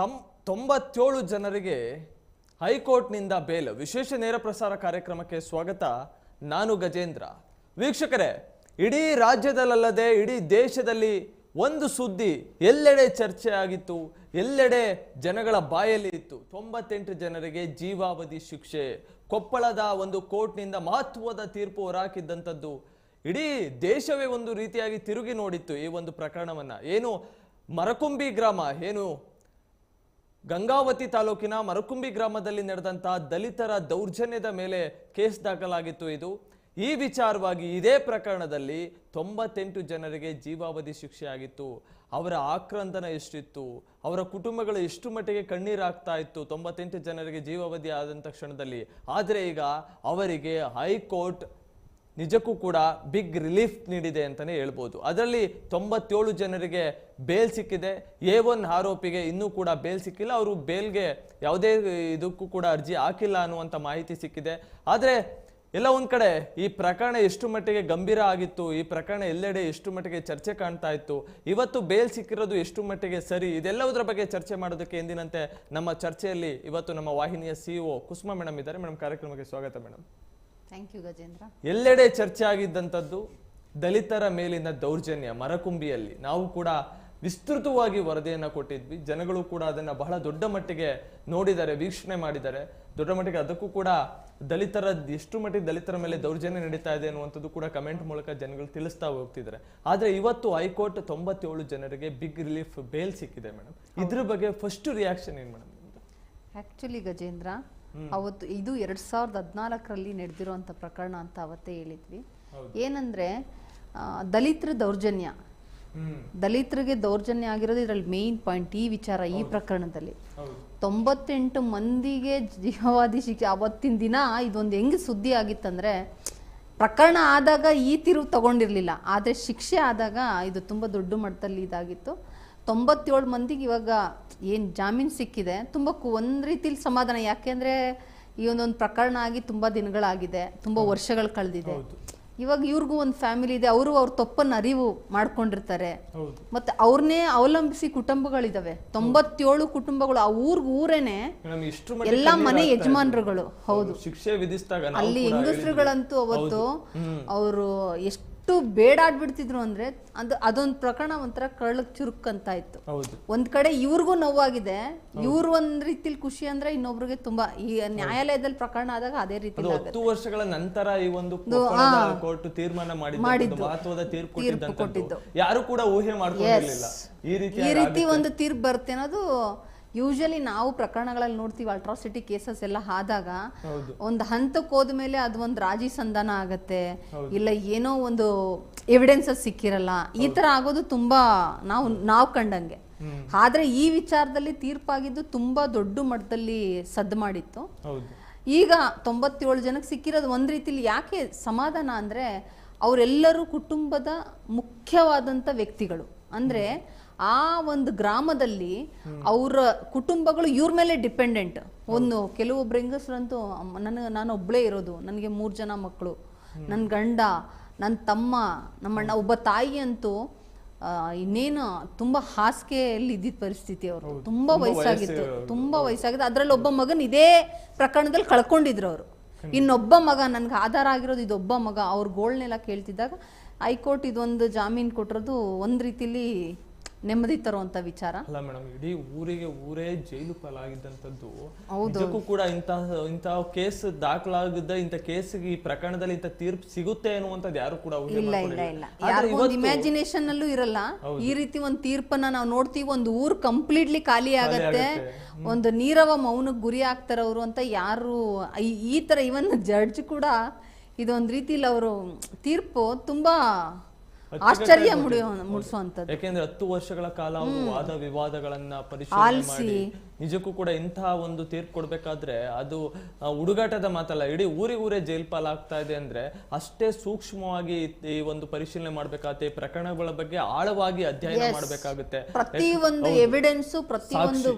ತಮ್ ತೊಂಬತ್ತೇಳು ಜನರಿಗೆ ಹೈಕೋರ್ಟ್ನಿಂದ ಬೇಲ್. ವಿಶೇಷ ನೇರ ಪ್ರಸಾರ ಕಾರ್ಯಕ್ರಮಕ್ಕೆ ಸ್ವಾಗತ. ನಾನು ಗಜೇಂದ್ರ. ವೀಕ್ಷಕರೇ, ಇಡೀ ರಾಜ್ಯದಲ್ಲದೆ, ಇಡೀ ದೇಶದಲ್ಲಿ ಒಂದು ಸುದ್ದಿ ಎಲ್ಲೆಡೆ ಚರ್ಚೆ ಆಗಿತ್ತು, ಎಲ್ಲೆಡೆ ಜನಗಳ ಬಾಯಲ್ಲಿ ಇತ್ತು. ತೊಂಬತ್ತೆಂಟು ಜನರಿಗೆ ಜೀವಾವಧಿ ಶಿಕ್ಷೆ. ಕೊಪ್ಪಳದ ಒಂದು ಕೋರ್ಟ್ನಿಂದ ಮಹತ್ವದ ತೀರ್ಪು ಹೊರಹಾಕಿದ್ದಂಥದ್ದು, ಇಡೀ ದೇಶವೇ ಒಂದು ರೀತಿಯಾಗಿ ತಿರುಗಿ ನೋಡಿತ್ತು ಈ ಒಂದು ಪ್ರಕರಣವನ್ನು. ಏನು ಮರಕುಂಬಿ ಗ್ರಾಮ, ಏನು ಗಂಗಾವತಿ ತಾಲೂಕಿನ ಮರಕುಂಬಿ ಗ್ರಾಮದಲ್ಲಿ ನಡೆದಂತಹ ದಲಿತರ ದೌರ್ಜನ್ಯದ ಮೇಲೆ ಕೇಸ್ ದಾಖಲಾಗಿತ್ತು ಇದು. ಈ ವಿಚಾರವಾಗಿ ಇದೇ ಪ್ರಕರಣದಲ್ಲಿ ತೊಂಬತ್ತೆಂಟು ಜನರಿಗೆ ಜೀವಾವಧಿ ಶಿಕ್ಷೆ ಆಗಿತ್ತು ಅವರ ಆಕ್ರಂದನ ಎಷ್ಟಿತ್ತು? ಅವರ ಕುಟುಂಬಗಳು ಎಷ್ಟು ಮಟ್ಟಿಗೆ ಕಣ್ಣೀರಾಗ್ತಾ ಇತ್ತು? ತೊಂಬತ್ತೆಂಟು ಜನರಿಗೆ ಜೀವಾವಧಿ ಆದಂಥ ಕ್ಷಣದಲ್ಲಿ. ಆದರೆ ಈಗ ಅವರಿಗೆ ಹೈಕೋರ್ಟ್ ನಿಜಕ್ಕೂ ಕೂಡ ಬಿಗ್ ರಿಲೀಫ್ ನೀಡಿದೆ ಅಂತಾನೆ ಹೇಳ್ಬೋದು. ಅದರಲ್ಲಿ ತೊಂಬತ್ತೇಳು ಜನರಿಗೆ ಬೇಲ್ ಸಿಕ್ಕಿದೆ. ಎ ಒನ್ ಆರೋಪಿಗೆ ಇನ್ನೂ ಕೂಡ ಬೇಲ್ ಸಿಕ್ಕಿಲ್ಲ. ಅವರು ಬೇಲ್ಗೆ ಯಾವುದೇ ಇದಕ್ಕೂ ಕೂಡ ಅರ್ಜಿ ಹಾಕಿಲ್ಲ ಅನ್ನುವಂಥ ಮಾಹಿತಿ ಸಿಕ್ಕಿದೆ. ಆದರೆ ಎಲ್ಲ ಒಂದು ಕಡೆ ಈ ಪ್ರಕರಣ ಎಷ್ಟು ಮಟ್ಟಿಗೆ ಗಂಭೀರ ಆಗಿತ್ತು, ಈ ಪ್ರಕರಣ ಎಲ್ಲೆಡೆ ಎಷ್ಟು ಮಟ್ಟಿಗೆ ಚರ್ಚೆ ಕಾಣ್ತಾ ಇತ್ತು, ಇವತ್ತು ಬೇಲ್ ಸಿಕ್ಕಿರೋದು ಎಷ್ಟು ಮಟ್ಟಿಗೆ ಸರಿ ಇದೆಲ್ಲದರ ಬಗ್ಗೆ ಚರ್ಚೆ ಮಾಡೋದಕ್ಕೆ ಎಂದಿನಂತೆ ನಮ್ಮ ಚರ್ಚೆಯಲ್ಲಿ ಇವತ್ತು ನಮ್ಮ ವಾಹಿನಿಯ ಸಿಇಒ ಕುಸುಮಾ ಮೇಡಮ್ ಇದ್ದಾರೆ. ಮೇಡಮ್, ಕಾರ್ಯಕ್ರಮಕ್ಕೆ ಸ್ವಾಗತ ಮೇಡಮ್. ಥ್ಯಾಂಕ್ ಯು ಗಜೇಂದ್ರ ಎಲ್ಲೆಡೆ ಚರ್ಚೆ ಆಗಿದ್ದಂಥದ್ದು ದಲಿತರ ಮೇಲಿನ ದೌರ್ಜನ್ಯ ಮರಕುಂಬಿಯಲ್ಲಿ. ನಾವು ಕೂಡ ವಿಸ್ತೃತವಾಗಿ ವರದಿಯನ್ನು ಕೊಟ್ಟಿದ್ವಿ. ಜನಗಳು ಕೂಡ ಅದನ್ನು ಬಹಳ ದೊಡ್ಡ ಮಟ್ಟಿಗೆ ನೋಡಿದ್ದಾರೆ ವೀಕ್ಷಣೆ ಮಾಡಿದ್ದಾರೆ. ದೊಡ್ಡ ಮಟ್ಟಿಗೆ ಅದಕ್ಕೂ ಕೂಡ ದಲಿತರ ಎಷ್ಟು ಮಟ್ಟಿಗೆ ದಲಿತರ ಮೇಲೆ ದೌರ್ಜನ್ಯ ನಡೀತಾ ಇದೆ ಅನ್ನುವಂಥದ್ದು ಕೂಡ ಕಮೆಂಟ್ ಮೂಲಕ ಜನಗಳು ತಿಳಿಸ್ತಾ ಹೋಗ್ತಿದ್ದಾರೆ. ಆದರೆ ಇವತ್ತು ಹೈಕೋರ್ಟ್ ತೊಂಬತ್ತೇಳು ಜನರಿಗೆ ಬಿಗ್ ರಿಲೀಫ್ ಬೇಲ್ ಸಿಕ್ಕಿದೆ ಮೇಡಮ್ ಇದ್ರ ಬಗ್ಗೆ ಫಸ್ಟ್ ರಿಯಾಕ್ಷನ್ ಏನು ಮೇಡಮ್ ಆ್ಯಕ್ಚುಲಿ ಗಜೇಂದ್ರ ಅವತ್ತು ಇದು ಎರಡ್ ಸಾವಿರದ ಹದಿನಾಲ್ಕರಲ್ಲಿ ನಡೆದಿರುವಂತ ಪ್ರಕರಣ ಅಂತ ಅವತ್ತೇ ಹೇಳಿದ್ವಿ. ಏನಂದ್ರೆ ದಲಿತರ ದೌರ್ಜನ್ಯ. ದಲಿತರಿಗೆ ದೌರ್ಜನ್ಯ ಆಗಿರೋದು ಇದರಲ್ಲಿ ಮೇನ್ ಪಾಯಿಂಟ್ ಈ ವಿಚಾರ ಈ ಪ್ರಕರಣದಲ್ಲಿ. ತೊಂಬತ್ತೆಂಟು ಮಂದಿಗೆ ಜೀವಾವಧಿ ಶಿಕ್ಷೆ ಅವತ್ತಿನ ದಿನ ಇದೊಂದು ಹೆಂಗ್ ಸುದ್ದಿ ಆಗಿತ್ತಂದ್ರೆ ಪ್ರಕರಣ ಆದಾಗ ಈ ತಿರುವು ತಗೊಂಡಿರ್ಲಿಲ್ಲ. ಆದ್ರೆ ಶಿಕ್ಷೆ ಆದಾಗ ಇದು ತುಂಬಾ ದೊಡ್ಡ ಮಟ್ಟದಲ್ಲಿ ಇದಾಗಿತ್ತು. ತೊಂಬತ್ತೇಳು ಮಂದಿಗೆ ಇವಾಗ ಏನು ಜಾಮೀನು ಸಿಕ್ಕಿದೆ ತುಂಬ ಕು- ಒಂದ್ ರೀತಿಲಿ ಸಮಾಧಾನ. ಯಾಕೆಂದರೆ ಈ ಒಂದೊಂದು ಪ್ರಕರಣ ಆಗಿ ತುಂಬ ದಿನಗಳಾಗಿದೆ ತುಂಬ ವರ್ಷಗಳು ಕಳೆದಿದೆ. ಇವಾಗ ಇವ್ರಿಗೂ ಒಂದು ಫ್ಯಾಮಿಲಿ ಇದೆ ಅವರು ಅವ್ರ ತಪ್ಪನ್ನು ಅರಿವು ಮಾಡ್ಕೊಂಡಿರ್ತಾರೆ. ಮತ್ತೆ ಅವ್ರನ್ನೇ ಅವಲಂಬಿಸಿ ಕುಟುಂಬಗಳಿದಾವೆ. ತೊಂಬತ್ತೇಳು ಕುಟುಂಬಗಳು ಆ ಊರ್ಗ್ ಊರೇನೆ ಎಲ್ಲ ಮನೆ ಯಜಮಾನರುಗಳು. ಹೌದು. ಶಿಕ್ಷೆ ವಿಧಿಸಿದಾಗ ಅಲ್ಲಿ ಹೆಂಗಸ್ರುಗಳಂತೂ ಅವತ್ತು ಅವರು ಎಷ್ಟು ಬೇಡಾಡ್ಬಿಡ್ತಿದ್ರು ಅಂದ್ರೆ ಅದು ಅದೊಂದು ಪ್ರಕರಣ ಒಂಥರ ಕಳ್ಳಕ್ ಚುರುಕ್ ಅಂತ ಇತ್ತು ಒಂದ್ ಕಡೆ ಇವ್ರಿಗೂ ನೋವಾಗಿದೆ. ಇವ್ರು ಒಂದ್ ರೀತಿಲಿ ಖುಷಿ ಅಂದ್ರೆ ಇನ್ನೊಬ್ರಿಗೆ ತುಂಬಾ ಈ ನ್ಯಾಯಾಲಯದಲ್ಲಿ ಪ್ರಕರಣ ಆದಾಗ ಅದೇ ರೀತಿ ಹತ್ತು ವರ್ಷಗಳ ನಂತರ ಈ ಒಂದು ಕೋರ್ಟ್ ತೀರ್ಮಾನ ಮಾಡಿದ್ದು ಮಹತ್ವದ ತೀರ್ಪು ಕೊಟ್ಟಿದ್ದು. ಯಾರು ಕೂಡ ಊಹೆ ಮಾಡ್ಕೊಂಡಿರಲಿಲ್ಲ. ಈ ರೀತಿ ಈ ರೀತಿ ಒಂದು ತೀರ್ಪು ಬರುತ್ತೆ ಅನ್ನೋದು ಯೂಶಲಿ ನಾವು ಪ್ರಕರಣಗಳಲ್ಲಿ ನೋಡ್ತೀವಿ ಅಲ್ಟ್ರಾಸಿಟಿ ಕೇಸಸ್ ಎಲ್ಲ ಆದಾಗ ಒಂದು ಹಂತಕ್ಕೆ ಹೋದ್ಮೇಲೆ ಅದು ಒಂದು ರಾಜಿ ಸಂಧಾನ ಆಗತ್ತೆ ಇಲ್ಲ ಏನೋ ಒಂದು ಎವಿಡೆನ್ಸಸ್ ಸಿಕ್ಕಿರಲ್ಲ ಈ ತರ ಆಗೋದು ತುಂಬಾ ನಾವು ನಾವು ಕಂಡಂಗೆ. ಆದ್ರೆ ಈ ವಿಚಾರದಲ್ಲಿ ತೀರ್ಪಾಗಿದ್ದು ತುಂಬಾ ದೊಡ್ಡ ಮಟ್ಟದಲ್ಲಿ ಸದ್ದು ಮಾಡಿತ್ತು. ಈಗ ತೊಂಬತ್ತೇಳು ಜನಕ್ಕೆ ಸಿಕ್ಕಿರೋದು ಒಂದ್ ರೀತಿಲಿ ಯಾಕೆ ಸಮಾಧಾನ ಅಂದ್ರೆ ಅವರೆಲ್ಲರೂ ಕುಟುಂಬದ ಮುಖ್ಯವಾದಂತ ವ್ಯಕ್ತಿಗಳು. ಅಂದ್ರೆ ಆ ಒಂದು ಗ್ರಾಮದಲ್ಲಿ ಅವರ ಕುಟುಂಬಗಳು ಇವ್ರ ಮೇಲೆ ಡಿಪೆಂಡೆಂಟ್ ಒಂದು ಕೆಲವೊಬ್ರು ಹೆಂಗಸ್ರಂತೂ ನನಗೆ ನಾನು ಒಬ್ಳೇ ಇರೋದು. ನನಗೆ ಮೂರು ಜನ ಮಕ್ಕಳು ನನ್ನ ಗಂಡ ನನ್ನ ತಮ್ಮ ನಮ್ಮಣ್ಣ ಒಬ್ಬ ತಾಯಿ ಅಂತೂ ಇನ್ನೇನು ತುಂಬಾ ಹಾಸಿಗೆಯಲ್ಲಿ ಇದ್ದಿದ್ದ ಪರಿಸ್ಥಿತಿ ಅವರು. ತುಂಬಾ ವಯಸ್ಸಾಗಿತ್ತು. ತುಂಬಾ ವಯಸ್ಸಾಗಿತ್ತು. ಅದರಲ್ಲಿ ಒಬ್ಬ ಮಗನ್ ಇದೇ ಪ್ರಕರಣದಲ್ಲಿ ಕಳ್ಕೊಂಡಿದ್ರು ಅವರು. ಇನ್ನೊಬ್ಬ ಮಗ ನನ್ಗೆ ಆಧಾರ ಆಗಿರೋದು ಇದೊಬ್ಬ ಮಗ ಅವ್ರ ಗೋಳ್ನೆಲ್ಲ ಕೇಳ್ತಿದ್ದಾಗ ಹೈಕೋರ್ಟ್ ಇದೊಂದು ಜಾಮೀನು ಕೊಟ್ಟಿರೋದು ಒಂದ್ ರೀತಿಲಿ ನೆಮ್ಮದಿ ತರುವಂತ ವಿಚಾರ. ಅಲ್ಲ ಮೇಡಮ್ ಇಡೀ ಊರಿಗೆ ಊರೇ ಜೈಲು ಪಾಲಾಗಿದ್ದಂಥದ್ದು ಇದಕ್ಕೂ ಕೂಡ ಇಂತಹ ಇಂತಹ ಕೇಸ್ ದಾಖಲಾಗಿದ್ದ ಇಂತ ಕೇಸ್ಗೆ ಈ ಪ್ರಕರಣದಲ್ಲಿ ಇಂತ ತೀರ್ಪು ಸಿಗುತ್ತೆ ಅನ್ನುವಂಥದ್ದು ಯಾರು ಕೂಡ ಇಲ್ಲ ಇಲ್ಲ ಇಲ್ಲ. ಒಂದು ಇಮ್ಯಾಜಿನೇಷನ್ ಅಲ್ಲೂ ಇರಲ್ಲ. ಈ ರೀತಿ ಒಂದು ತೀರ್ಪನ್ನ ನಾವು ನೋಡ್ತೀವಿ ಒಂದು ಊರ್ ಕಂಪ್ಲೀಟ್ಲಿ ಖಾಲಿ ಆಗತ್ತೆ ಒಂದು ನೀರವ ಮೌನಕ್ಕೆ ಗುರಿ ಆಗ್ತಾರೆ ಅವರು ಅಂತ ಯಾರು ಈ ತರ ಇವನ್ ಜಡ್ಜ್ ಕೂಡ ಇದೊಂದ್ ರೀತಿಲಿ ಅವರು ತೀರ್ಪು ತುಂಬಾ ಆಶ್ಚರ್ಯ ಮುಡಿಸುವಂತದ್ದು ಯಾಕೆಂದ್ರೆ ಹತ್ತು ವರ್ಷಗಳ ಕಾಲ ಅವರು ವಾದ ವಿವಾದಗಳನ್ನ ಪರಿಶೀಲಿಸಿ ಮಾಡಿ ನಿಜಕ್ಕೂ ಕೂಡ ಇಂತಹ ಒಂದು ತೀರ್ಪು ಕೊಡ್ಬೇಕಾದ್ರೆ ಅದು ಹುಡುಗಾಟದ ಮಾತಲ್ಲ ಇಡೀ ಊರಿ ಊರೇ ಜೈಲ್ ಪಾಲಾಗ್ತಾ ಇದೆ ಅಂದ್ರೆ ಅಷ್ಟೇ ಸೂಕ್ಷ್ಮವಾಗಿ ಈ ಒಂದು ಪರಿಶೀಲನೆ ಮಾಡ್ಬೇಕಾಗುತ್ತೆ ಈ ಪ್ರಕರಣಗಳ ಬಗ್ಗೆ ಆಳವಾಗಿ ಅಧ್ಯಯನ ಮಾಡ್ಬೇಕಾಗುತ್ತೆ. ಪ್ರತಿ ಒಂದು ಎವಿಡೆನ್ಸ್ ಪ್ರತಿ ಒಂದು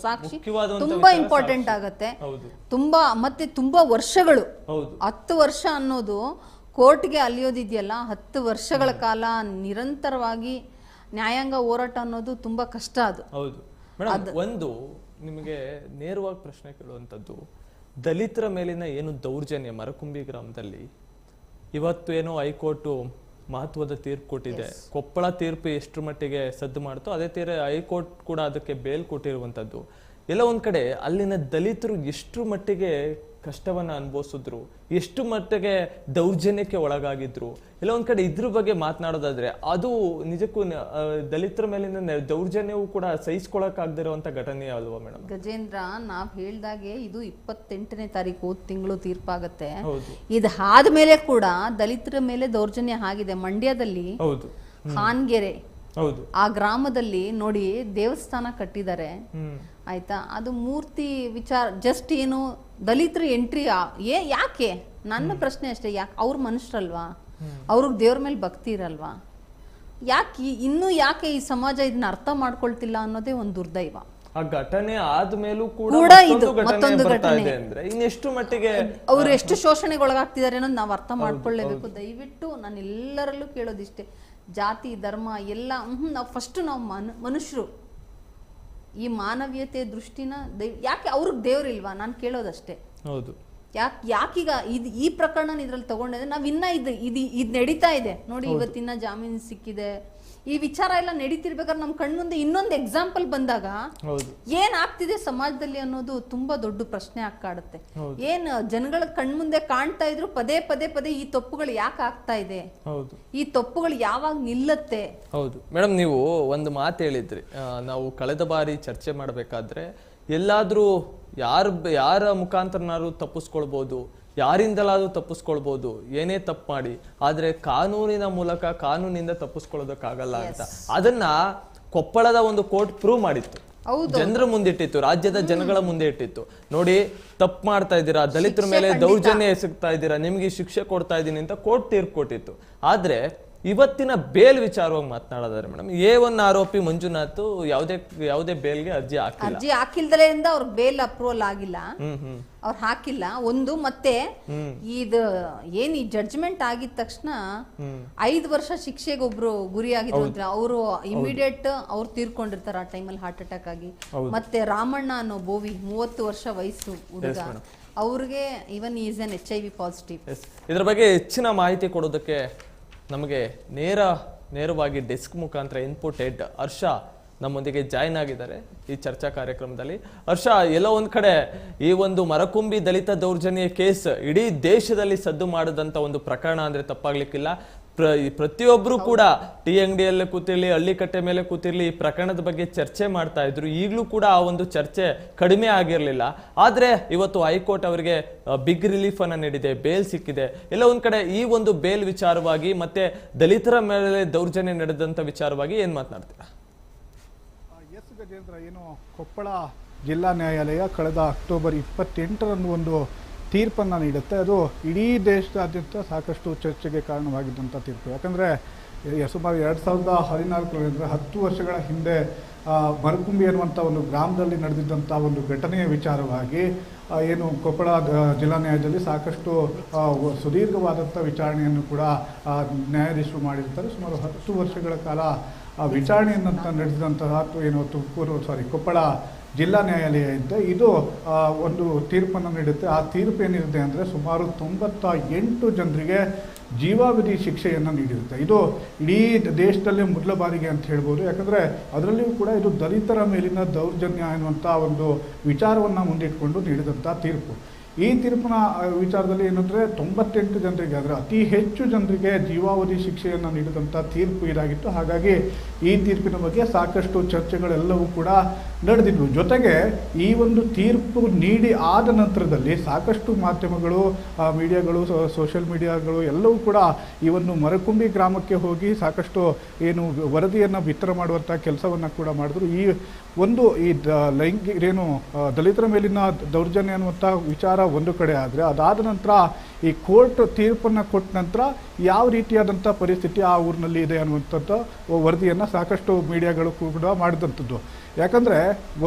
ಸಾಕ್ಷಿ. ತುಂಬಾ ಇಂಪಾರ್ಟೆಂಟ್ ಆಗುತ್ತೆ. ಹೌದು. ತುಂಬಾ ಮತ್ತೆ ತುಂಬಾ ವರ್ಷಗಳು. ಹೌದು. ಹತ್ತು ವರ್ಷ ಅನ್ನೋದು ಕೋರ್ಟ್ಗೆ ಅಲಿಯೋದಿದೆಯಲ್ಲ ಹತ್ತು ವರ್ಷಗಳ ಕಾಲ ನಿರಂತರವಾಗಿ ನ್ಯಾಯಾಂಗ ಹೋರಾಟ ಅನ್ನೋದು ತುಂಬಾ ಕಷ್ಟ ಅದು. ಹೌದು. ಮೇಡಮ್ ಒಂದು ನಿಮಗೆ ನೇರವಾಗಿ ಪ್ರಶ್ನೆ ಕೇಳುವಂಥದ್ದು ದಲಿತರ ಮೇಲಿನ ಏನು ದೌರ್ಜನ್ಯ ಮರಕುಂಬಿ ಗ್ರಾಮದಲ್ಲಿ? ಇವತ್ತು ಏನೋ ಹೈಕೋರ್ಟು ಮಹತ್ವದ ತೀರ್ಪು ಕೊಟ್ಟಿದೆ. ಕೊಪ್ಪಳ ತೀರ್ಪು ಎಷ್ಟು ಮಟ್ಟಿಗೆ ಸದ್ದು ಮಾಡ್ತೋ ಅದೇ ತೀರ ಹೈಕೋರ್ಟ್ ಕೂಡ ಅದಕ್ಕೆ ಬೇಲ್ ಕೊಟ್ಟಿರುವಂಥದ್ದು. ಎಲ್ಲ ಒಂದು ಕಡೆ ಅಲ್ಲಿನ ದಲಿತರು ಎಷ್ಟು ಮಟ್ಟಿಗೆ ಕಷ್ಟವನ್ನ ಅನುಭವಿಸಿದ್ರು ಎಷ್ಟು ಮಟ್ಟಿಗೆ ದೌರ್ಜನ್ಯಕ್ಕೆ ಒಳಗಾಗಿದ್ರು ಎಲ್ಲ ಒಂದು ಕಡೆ ಇದ್ರ ಬಗ್ಗೆ ಮಾತನಾಡೋದಾದ್ರೆ ಅದು ನಿಜಕ್ಕೂ ದಲಿತರ ಮೇಲಿನ ದೌರ್ಜನ್ಯವೂ ಕೂಡ ಸಹಿಸ್ಕೊಳಕ್ಕಾಗದಿರುವಂತ ಘಟನೆ ಅಲ್ವಾ ಮೇಡಮ್? ಗಜೇಂದ್ರ ನಾವ್ ಹೇಳ್ದಾಗೆ ಇದು ಇಪ್ಪತ್ತೆಂಟನೇ ತಾರೀಕು ತಿಂಗಳು ತೀರ್ಪಾಗತ್ತೆ. ಇದಾದ್ಮೇಲೆ ಇದು ಆದ್ಮೇಲೆ ಕೂಡ ದಲಿತರ ಮೇಲೆ ದೌರ್ಜನ್ಯ ಆಗಿದೆ ಮಂಡ್ಯದಲ್ಲಿ. ಹೌದು. ಹಾನ್ಗೆರೆ ಆ ಗ್ರಾಮದಲ್ಲಿ ನೋಡಿ ದೇವಸ್ಥಾನ ಕಟ್ಟಿದ್ದಾರೆ. ಆಯ್ತಾ? ಅದು ಮೂರ್ತಿ ವಿಚಾರ ಜಸ್ಟ್ ಏನು ದಲಿತರು ಎಂಟ್ರಿ ಏ ಯಾಕೆ? ನನ್ನ ಪ್ರಶ್ನೆ ಅಷ್ಟೇ ಯಾಕೆ ಅವ್ರ ಮನುಷ್ಯರಲ್ವಾ ಅವ್ರಿಗೆ ದೇವ್ರ ಮೇಲೆ ಭಕ್ತಿ ಇರಲ್ವಾ? ಯಾಕೆ ಇನ್ನೂ ಯಾಕೆ ಈ ಸಮಾಜ ಇದನ್ನ ಅರ್ಥ ಮಾಡ್ಕೊಳ್ತಿಲ್ಲ ಅನ್ನೋದೇ ಒಂದು ದುರ್ದೈವ. ಆ ಘಟನೆ ಆದ್ಮೇಲೂ ಕೂಡ ಇದು, ಮತ್ತೊಂದು ಘಟನೆ ಇನ್ನೆಷ್ಟು ಮಟ್ಟಿಗೆ ಅವ್ರು ಎಷ್ಟು ಶೋಷಣೆಗೊಳಗಾಗ್ತಿದ್ದಾರೆ ಅನ್ನೋದು ನಾವು ಅರ್ಥ ಮಾಡ್ಕೊಳ್ಳೇಬೇಕು ದಯವಿಟ್ಟು ನಾನು ಎಲ್ಲರಲ್ಲೂ ಕೇಳೋದಿಷ್ಟೇ. ಜಾತಿ, ಧರ್ಮ ಎಲ್ಲ ನಾವು ಫಸ್ಟ್ ನಾವು ಮನು, ಮನುಷ್ಯರು. ಈ ಮಾನವೀಯತೆ ದೃಷ್ಟಿನ ಯಾಕೆ ಅವ್ರಿಗೆ ದೇವ್ರಿಲ್ವಾ? ನಾನು ಕೇಳೋದಷ್ಟೇ. ಹೌದು. ಯಾಕೆ ಯಾಕೀಗ ಇದು ಈ ಪ್ರಕರಣ ಇದ್ರಲ್ಲಿ ತಗೊಂಡಿದೆ ನಾವು ಇನ್ನ ಇದು ಇದು ಇದು ನಡೀತಾ ಇದೆ. ನೋಡಿ ಇವತ್ತಿನ ಜಾಮೀನು ಸಿಕ್ಕಿದೆ. ಈ ವಿಚಾರ ಎಲ್ಲ ನಡೀತಿರ್ಬೇಕಾದ್ರೆ ನಮ್ಮ ಕಣ್ಮುಂದೆ ಇನ್ನೊಂದು ಎಕ್ಸಾಂಪಲ್ ಬಂದಾಗ ಏನ್ ಆಗ್ತಿದೆ ಸಮಾಜದಲ್ಲಿ ಅನ್ನೋದು ತುಂಬಾ ದೊಡ್ಡ ಪ್ರಶ್ನೆ ಕಾಡುತ್ತೆ. ಏನ್ ಜನಗಳ ಕಣ್ಮುಂದೆ ಕಾಣ್ತಾ ಇದ್ರು ಪದೇ ಪದೇ ಪದೇ ಈ ತಪ್ಪುಗಳು ಯಾಕೆ ಆಗ್ತಾ ಇದೆ? ಈ ತಪ್ಪುಗಳು ಯಾವಾಗ ನಿಲ್ಲತ್ತೆ? ಹೌದು. ಮೇಡಮ್ ನೀವು ಒಂದು ಮಾತು ಹೇಳಿದ್ರಿ. ನಾವು ಕಳೆದ ಬಾರಿ ಚರ್ಚೆ ಮಾಡಬೇಕಾದ್ರೆ ಎಲ್ಲಾದ್ರೂ ಯಾರ ಯಾರ ಮುಖಾಂತರನಾದ್ರು ತಪ್ಪಿಸ್ಕೊಳ್ಬೋದು ಯಾರಿಂದಲಾದರೂ ತಪ್ಪಿಸ್ಕೊಳ್ಬೋದು ಏನೇ ತಪ್ಪು ಮಾಡಿ ಆದರೆ ಕಾನೂನಿನ ಮೂಲಕ ಕಾನೂನಿಂದ ತಪ್ಪಿಸ್ಕೊಳ್ಳೋದಕ್ಕಾಗಲ್ಲ ಅಂತ. ಅದನ್ನ ಕೊಪ್ಪಳದ ಒಂದು ಕೋರ್ಟ್ ಪ್ರೂವ್ ಮಾಡಿತ್ತು. ಜನರ ಮುಂದಿಟ್ಟಿತ್ತು ರಾಜ್ಯದ ಜನಗಳ ಮುಂದೆ ಇಟ್ಟಿತ್ತು ನೋಡಿ ತಪ್ಪು ಮಾಡ್ತಾ ಇದ್ದೀರಾ ದಲಿತರ ಮೇಲೆ ದೌರ್ಜನ್ಯ ಎಸಗ್ತಾ ಇದ್ದೀರಾ ನಿಮ್ಗೆ ಶಿಕ್ಷೆ ಕೊಡ್ತಾ ಇದ್ದೀನಿ ಅಂತ ಕೋರ್ಟ್ ತೀರ್ಪು ಕೊಟ್ಟಿತ್ತು. ಆದ್ರೆ ಇವತ್ತಿನ ಬೇಲ್ ವಿಚಾರವಾಗಿ ಮಾತನಾಡೋದಾದ್ರೆ ಮೇಡಮ್ ಎ ಒನ್ ಆರೋಪಿ ಮಂಜುನಾಥ್ ಯಾವುದೇ ಯಾವುದೇ ಬೇಲ್ಗೆ ಅರ್ಜಿ ಹಾಕಿಲ್ಲ. ಅರ್ಜಿ ಹಾಕಿಲ್ದಲೆಯಿಂದ ಅವ್ರ ಬೇಲ್ ಅಪ್ರೂವಲ್ ಆಗಿಲ್ಲ. ಅವ್ರು ಹಾಕಿಲ್ಲ. ಒಂದು ಮತ್ತೆ ಇದು ಏನ್ ಈ ಜಡ್ಜ್ಮೆಂಟ್ ಆಗಿದ ತಕ್ಷಣ ಐದು ವರ್ಷ ಶಿಕ್ಷೆಗೆ ಒಬ್ರು ಗುರಿಯಾಗಿದ್ರು ಅಂತ ಅವರು ಇಮಿಡಿಯೇಟ್ ಅವ್ರು ತೀರ್ಕೊಂಡಿರ್ತಾರ ಆ ಟೈಮಲ್ಲಿ ಹಾರ್ಟ್ ಅಟ್ಯಾಕ್ ಆಗಿ. ಮತ್ತೆ ರಾಮಣ್ಣ ಅನ್ನೋ ಬೋವಿ ಮೂವತ್ತು ವರ್ಷ ವಯಸ್ಸು ಹುಡುಗ. ಅವ್ರಿಗೆ even is an H I V positive ಇದ್ರ ಬಗ್ಗೆ ಹೆಚ್ಚಿನ ಮಾಹಿತಿ ಕೊಡೋದಕ್ಕೆ ನಮಗೆ ನೇರ, ನೇರವಾಗಿ ಡೆಸ್ಕ್ ಮುಖಾಂತರ ಇನ್ಪುಟ್ ಹೆಡ್ ಹರ್ಷ ನಮ್ಮೊಂದಿಗೆ ಜಾಯ್ನ್ ಆಗಿದ್ದಾರೆ ಈ ಚರ್ಚಾ ಕಾರ್ಯಕ್ರಮದಲ್ಲಿ. ಹರ್ಷ, ಎಲ್ಲೋ ಒಂದು ಕಡೆ ಈ ಒಂದು ಮರಕುಂಬಿ ದಲಿತ ದೌರ್ಜನ್ಯ ಕೇಸ್ ಇಡೀ ದೇಶದಲ್ಲಿ ಸದ್ದು ಮಾಡದಂತ ಒಂದು ಪ್ರಕರಣ ಅಂದ್ರೆ ತಪ್ಪಾಗ್ಲಿಕ್ಕಿಲ್ಲ. ಪ್ರ ಪ್ರತಿಯೊಬ್ಬರು ಕೂಡ ಟಿ ಅಂಗಡಿಯಲ್ಲೇ ಕೂತಿರ್ಲಿ ಹಳ್ಳಿ ಕಟ್ಟೆ ಮೇಲೆ ಕೂತಿರ್ಲಿ ಈ ಪ್ರಕರಣದ ಬಗ್ಗೆ ಚರ್ಚೆ ಮಾಡ್ತಾ ಇದ್ರು. ಈಗಲೂ ಕೂಡ ಆ ಒಂದು ಚರ್ಚೆ ಕಡಿಮೆ ಆಗಿರಲಿಲ್ಲ. ಆದರೆ ಇವತ್ತು ಹೈಕೋರ್ಟ್ ಅವರಿಗೆ ಬಿಗ್ ರಿಲೀಫ್ ಅನ್ನು ನೀಡಿದೆ ಬೇಲ್ ಸಿಕ್ಕಿದೆ. ಎಲ್ಲ ಒಂದು ಕಡೆ ಈ ಒಂದು ಬೇಲ್ ವಿಚಾರವಾಗಿ ಮತ್ತೆ ದಲಿತರ ಮೇಲೆ ದೌರ್ಜನ್ಯ ನಡೆದಂಥ ವಿಚಾರವಾಗಿ ಏನು ಮಾತನಾಡ್ತೀರಾ? ಎಸ್ ಗಜೇಂದ್ರ ಏನು ಕೊಪ್ಪಳ ಜಿಲ್ಲಾ ನ್ಯಾಯಾಲಯ ಕಳೆದ ಅಕ್ಟೋಬರ್ ಇಪ್ಪತ್ತೆಂಟರಂದು ಒಂದು ತೀರ್ಪನ್ನು ನೀಡುತ್ತೆ. ಅದು ಇಡೀ ದೇಶದಾದ್ಯಂತ ಸಾಕಷ್ಟು ಚರ್ಚೆಗೆ ಕಾರಣವಾಗಿದ್ದಂಥ ತೀರ್ಪು. ಯಾಕಂದರೆ ಸುಮಾರು ಎರಡು ಸಾವಿರದ ಹದಿನಾಲ್ಕರಿಂದ ಹತ್ತು ವರ್ಷಗಳ ಹಿಂದೆ ಮರಕುಂಬಿ ಅನ್ನುವಂಥ ಒಂದು ಗ್ರಾಮದಲ್ಲಿ ನಡೆದಿದ್ದಂಥ ಒಂದು ಘಟನೆಯ ವಿಚಾರವಾಗಿ ಏನು ಕೊಪ್ಪಳ ಜಿಲ್ಲಾ ನ್ಯಾಯದಲ್ಲಿ ಸಾಕಷ್ಟು ಸುದೀರ್ಘವಾದಂಥ ವಿಚಾರಣೆಯನ್ನು ಕೂಡ ನ್ಯಾಯಾಧೀಶರು ಮಾಡಿರ್ತಾರೆ. ಸುಮಾರು ಹತ್ತು ವರ್ಷಗಳ ಕಾಲ ವಿಚಾರಣೆಯನ್ನು ನಡೆಸಿದಂತಹ ಏನು ತುಮಕೂರು ಸಾರಿ ಕೊಪ್ಪಳ ಜಿಲ್ಲಾ ನ್ಯಾಯಾಲಯ ಇದ್ದ ಇದು ಒಂದು ತೀರ್ಪನ್ನು ನೀಡುತ್ತೆ. ಆ ತೀರ್ಪು ಏನಿರುತ್ತೆ ಅಂದರೆ ಸುಮಾರು ತೊಂಬತ್ತ ಎಂಟು ಜನರಿಗೆ ಜೀವಾವಧಿ ಶಿಕ್ಷೆಯನ್ನು ನೀಡಿರುತ್ತೆ. ಇದು ಇಡೀ ದೇಶದಲ್ಲೇ ಮೊದಲ ಬಾರಿಗೆ ಅಂತ ಹೇಳ್ಬೋದು. ಯಾಕಂದರೆ ಅದರಲ್ಲಿಯೂ ಕೂಡ ಇದು ದಲಿತರ ಮೇಲಿನ ದೌರ್ಜನ್ಯ ಎನ್ನುವಂಥ ಒಂದು ವಿಚಾರವನ್ನು ಮುಂದಿಟ್ಕೊಂಡು ನೀಡಿದಂಥ ತೀರ್ಪು. ಈ ತೀರ್ಪಿನ ವಿಚಾರದಲ್ಲಿ ಏನಂದರೆ ತೊಂಬತ್ತೆಂಟು ಜನರಿಗೆ ಆದರೆ ಅತಿ ಹೆಚ್ಚು ಜನರಿಗೆ ಜೀವಾವಧಿ ಶಿಕ್ಷೆಯನ್ನು ನೀಡಿದಂಥ ತೀರ್ಪು ಇದಾಗಿತ್ತು. ಹಾಗಾಗಿ ಈ ತೀರ್ಪಿನ ಬಗ್ಗೆ ಸಾಕಷ್ಟು ಚರ್ಚೆಗಳೆಲ್ಲವೂ ಕೂಡ ನಡೆದಿದ್ವು. ಜೊತೆಗೆ ಈ ಒಂದು ತೀರ್ಪು ನೀಡಿ ಆದ ನಂತರದಲ್ಲಿ ಸಾಕಷ್ಟು ಮಾಧ್ಯಮಗಳು ಮೀಡಿಯಾಗಳು ಸೋಷಿಯಲ್ ಮೀಡಿಯಾಗಳು ಎಲ್ಲವೂ ಕೂಡ ಈ ಒಂದು ಮರಕುಂಬಿ ಗ್ರಾಮಕ್ಕೆ ಹೋಗಿ ಸಾಕಷ್ಟು ಏನು ವರದಿಯನ್ನು ಬಿತ್ತರ ಮಾಡುವಂಥ ಕೆಲಸವನ್ನು ಕೂಡ ಮಾಡಿದ್ರು. ಈ ಒಂದು ಈ ದ, ಲೈಂಗಿಕ ಏನು ದಲಿತರ ಮೇಲಿನ ದೌರ್ಜನ್ಯ ಅನ್ನುವಂಥ ವಿಚಾರ ಒಂದು ಕಡೆ ಆದರೆ ಅದಾದ ನಂತರ ಈ ಕೋರ್ಟ್ ತೀರ್ಪನ್ನು ಕೊಟ್ಟ ನಂತರ ಯಾವ ರೀತಿಯಾದಂಥ ಪರಿಸ್ಥಿತಿ ಆ ಊರಿನಲ್ಲಿ ಇದೆ ಅನ್ನುವಂಥದ್ದು ವರದಿಯನ್ನು ಸಾಕಷ್ಟು ಮೀಡಿಯಾಗಳು ಕೂಡ ಮಾಡಿದಂಥದ್ದು ಯಾಕಂದರೆ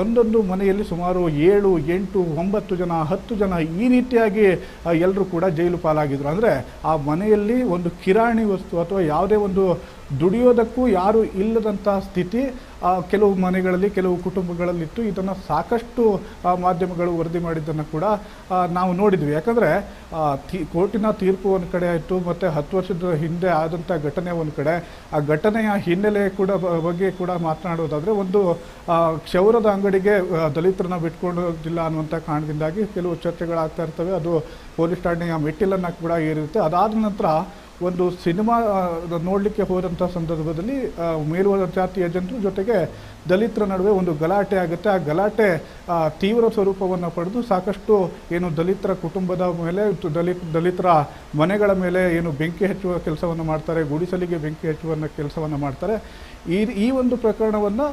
ಒಂದೊಂದು ಮನೆಯಲ್ಲಿ ಸುಮಾರು ಏಳು, ಎಂಟು, ಒಂಬತ್ತು ಜನ, ಹತ್ತು ಜನ ಈ ರೀತಿಯಾಗಿ ಎಲ್ಲರೂ ಕೂಡ ಜೈಲು ಪಾಲಾಗಿದ್ರು. ಅಂದರೆ ಆ ಮನೆಯಲ್ಲಿ ಒಂದು ಕಿರಾಣಿ ವಸ್ತು ಅಥವಾ ಯಾವುದೇ ಒಂದು ದುಡಿಯೋದಕ್ಕೂ ಯಾರು ಇಲ್ಲದಂಥ ಸ್ಥಿತಿ ಕೆಲವು ಮನೆಗಳಲ್ಲಿ, ಕೆಲವು ಕುಟುಂಬಗಳಲ್ಲಿಟ್ಟು ಇದನ್ನು ಸಾಕಷ್ಟು ಮಾಧ್ಯಮಗಳು ವರದಿ ಮಾಡಿದ್ದನ್ನು ಕೂಡ ನಾವು ನೋಡಿದ್ವಿ. ಯಾಕಂದರೆ ಕೋರ್ಟಿನ ತೀರ್ಪು ಒಂದು ಕಡೆ ಆಯಿತು, ಮತ್ತು ಹತ್ತು ವರ್ಷದ ಹಿಂದೆ ಆದಂಥ ಘಟನೆ ಒಂದು ಕಡೆ, ಆ ಘಟನೆಯ ಹಿನ್ನೆಲೆ ಕೂಡ ಬಗ್ಗೆ ಕೂಡ ಮಾತನಾಡೋದಾದರೆ ಒಂದು ಕ್ಷೌರದ ಅಂಗಡಿಗೆ ದಲಿತರನ್ನ ಬಿಟ್ಕೊಂಡಿಲ್ಲ ಅನ್ನುವಂಥ ಕಾರಣದಿಂದಾಗಿ ಕೆಲವು ಚರ್ಚೆಗಳಾಗ್ತಾ ಇರ್ತವೆ. ಅದು ಪೊಲೀಸ್ ಠಾಣೆಯ ಮೆಟ್ಟಿಲನ್ನು ಕೂಡ ಏರಿರುತ್ತೆ. ಅದಾದ ನಂತರ ಒಂದು ಸಿನಿಮಾ ನೋಡಲಿಕ್ಕೆ ಹೋದಂಥ ಸಂದರ್ಭದಲ್ಲಿ ಮೇಲ್ವರ್ಗ ಜಾತಿಯ ಜನರ ಜೊತೆಗೆ ದಲಿತರ ನಡುವೆ ಒಂದು ಗಲಾಟೆ ಆಗುತ್ತೆ. ಆ ಗಲಾಟೆ ತೀವ್ರ ಸ್ವರೂಪವನ್ನು ಪಡೆದು ಸಾಕಷ್ಟು ಏನು ದಲಿತರ ಕುಟುಂಬದ ಮೇಲೆ, ದಲಿತ, ದಲಿತರ ಮನೆಗಳ ಮೇಲೆ ಏನು ಬೆಂಕಿ ಹಚ್ಚುವ ಕೆಲಸವನ್ನು ಮಾಡ್ತಾರೆ, ಗುಡಿಸಲಿಗೆ ಬೆಂಕಿ ಹಚ್ಚುವ ಕೆಲಸವನ್ನು ಮಾಡ್ತಾರೆ. ಈ ಈ ಒಂದು ಪ್ರಕರಣವನ್ನು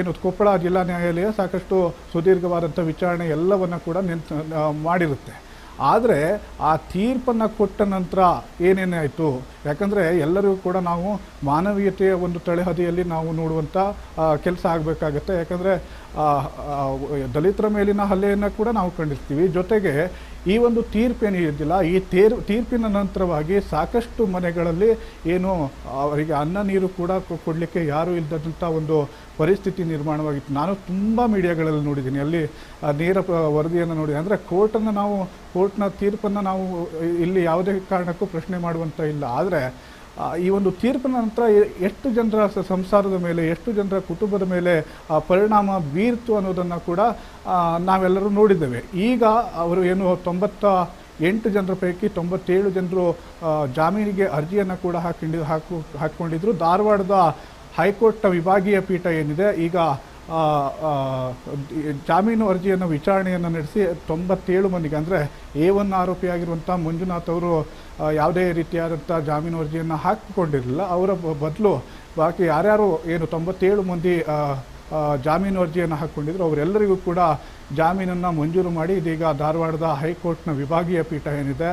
ಏನು ಕೊಪ್ಪಳ ಜಿಲ್ಲಾ ನ್ಯಾಯಾಲಯ ಸಾಕಷ್ಟು ಸುದೀರ್ಘವಾದಂಥ ವಿಚಾರಣೆ ಎಲ್ಲವನ್ನು ಕೂಡ ನಿಂತ ಮಾಡಿರುತ್ತೆ. ಆದರೆ ಆ ತೀರ್ಪನ್ನು ಕೊಟ್ಟ ನಂತರ ಏನೇನಾಯಿತು? ಯಾಕಂದರೆ ಎಲ್ಲರಿಗೂ ಕೂಡ ನಾವು ಮಾನವೀಯತೆಯ ಒಂದು ತಳೆಹದಿಯಲ್ಲಿ ನಾವು ನೋಡುವಂಥ ಕೆಲಸ ಆಗಬೇಕಾಗತ್ತೆ. ಯಾಕಂದರೆ ದಲಿತರ ಮೇಲಿನ ಹಲ್ಲೆಯನ್ನು ಕೂಡ ನಾವು ಕಂಡಿರ್ತೀವಿ. ಜೊತೆಗೆ ಈ ಒಂದು ತೀರ್ಪೇನಿದ್ದಿಲ್ಲ ಈ ತೇರ್, ತೀರ್ಪಿನ ನಂತರವಾಗಿ ಸಾಕಷ್ಟು ಮನೆಗಳಲ್ಲಿ ಏನು ಅವರಿಗೆ ಅನ್ನ ನೀರು ಕೂಡ ಕೊಡಲಿಕ್ಕೆ ಯಾರೂ ಇಲ್ಲದಂಥ ಒಂದು ಪರಿಸ್ಥಿತಿ ನಿರ್ಮಾಣವಾಗಿತ್ತು. ನಾನು ತುಂಬ ಮೀಡಿಯಾಗಳಲ್ಲಿ ನೋಡಿದ್ದೀನಿ. ಅಲ್ಲಿ ನೇರ ವರದಿಯನ್ನು ನೋಡಿ. ಅಂದರೆ ಕೋರ್ಟನ್ನು ನಾವು, ಕೋರ್ಟ್ನ ತೀರ್ಪನ್ನು ನಾವು ಇಲ್ಲಿ ಯಾವುದೇ ಕಾರಣಕ್ಕೂ ಪ್ರಶ್ನೆ ಮಾಡುವಂಥ ಇಲ್ಲ. ಆದರೆ ಈ ಒಂದು ತೀರ್ಪಿನ ನಂತರ ಎಷ್ಟು ಜನರ ಸಂಸಾರದ ಮೇಲೆ, ಎಷ್ಟು ಜನರ ಕುಟುಂಬದ ಮೇಲೆ ಪರಿಣಾಮ ಬೀರ್ತು ಅನ್ನೋದನ್ನು ಕೂಡ ನಾವೆಲ್ಲರೂ ನೋಡಿದ್ದೇವೆ. ಈಗ ಅವರು ಏನು, ತೊಂಬತ್ತ ಎಂಟು ಜನರ ಪೈಕಿ ತೊಂಬತ್ತೇಳು ಜನರು ಜಾಮೀನಿಗೆ ಅರ್ಜಿಯನ್ನು ಕೂಡ ಹಾಕಿಂಡಿ, ಹಾಕು, ಹಾಕ್ಕೊಂಡಿದ್ರು. ಧಾರವಾಡದ ಹೈಕೋರ್ಟ್ನ ವಿಭಾಗೀಯ ಪೀಠ ಏನಿದೆ, ಈಗ ಜಾಮೀನು ಅರ್ಜಿಯನ್ನು ವಿಚಾರಣೆಯನ್ನು ನಡೆಸಿ ತೊಂಬತ್ತೇಳು ಮಂದಿಗೆ, ಅಂದರೆ ಎ ಒನ್ ಆರೋಪಿಯಾಗಿರುವಂಥ ಮಂಜುನಾಥ್ ಅವರು ಯಾವುದೇ ರೀತಿಯಾದಂಥ ಜಾಮೀನು ಅರ್ಜಿಯನ್ನು ಹಾಕಿಕೊಂಡಿರಲಿಲ್ಲ. ಅವರ ಬದಲು ಬಾಕಿ ಯಾರ್ಯಾರು ಏನು ತೊಂಬತ್ತೇಳು ಮಂದಿ ಜಾಮೀನು ಅರ್ಜಿಯನ್ನು ಹಾಕ್ಕೊಂಡಿದ್ರು, ಅವರೆಲ್ಲರಿಗೂ ಕೂಡ ಜಾಮೀನನ್ನು ಮಂಜೂರು ಮಾಡಿ ಇದೀಗ ಧಾರವಾಡದ ಹೈಕೋರ್ಟ್ನ ವಿಭಾಗೀಯ ಪೀಠ ಏನಿದೆ